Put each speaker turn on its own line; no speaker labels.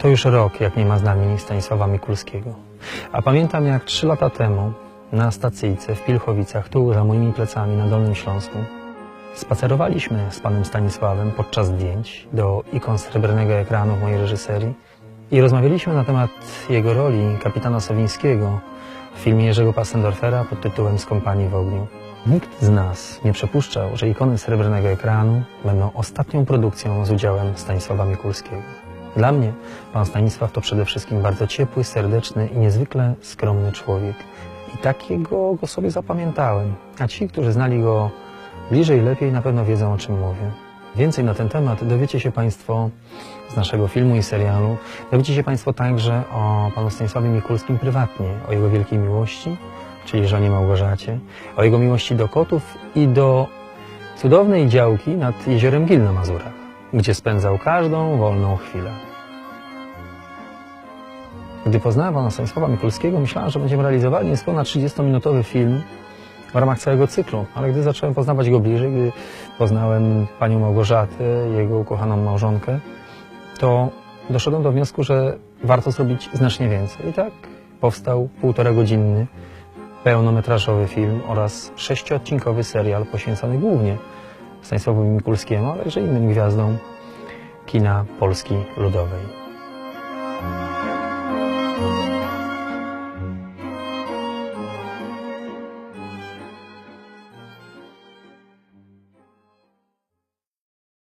To już rok, jak nie ma z nami Stanisława Mikulskiego. A pamiętam, jak trzy lata temu na stacyjce w Pilchowicach, tu za moimi plecami na Dolnym Śląsku, spacerowaliśmy z panem Stanisławem podczas zdjęć do ikon srebrnego ekranu w mojej reżyserii i rozmawialiśmy na temat jego roli kapitana Sowińskiego w filmie Jerzego Passendorfera pod tytułem Z kompanii w ogniu. Nikt z nas nie przypuszczał, że ikony srebrnego ekranu będą ostatnią produkcją z udziałem Stanisława Mikulskiego. Dla mnie pan Stanisław to przede wszystkim bardzo ciepły, serdeczny i niezwykle skromny człowiek. I takiego go sobie zapamiętałem. A ci, którzy znali go bliżej lepiej, na pewno wiedzą o czym mówię. Więcej na ten temat dowiecie się Państwo z naszego filmu i serialu. Dowiecie się Państwo także o panu Stanisławie Mikulskim prywatnie, o jego wielkiej miłości, czyli żonie Małgorzacie, o jego miłości do kotów i do cudownej działki nad jeziorem Gil na Mazurach, gdzie spędzał każdą wolną chwilę. Gdy poznałem pana Stanisława Mikulskiego, myślałem, że będziemy realizowali niespełna 30-minutowy film w ramach całego cyklu, ale gdy zacząłem poznawać go bliżej, gdy poznałem panią Małgorzatę, jego ukochaną małżonkę, to doszedłem do wniosku, że warto zrobić znacznie więcej. I tak powstał półtora godzinny, pełnometrażowy film oraz sześciodcinkowy serial poświęcony głównie Stanisławowi Mikulskiemu, ale także innym gwiazdom kina Polski Ludowej.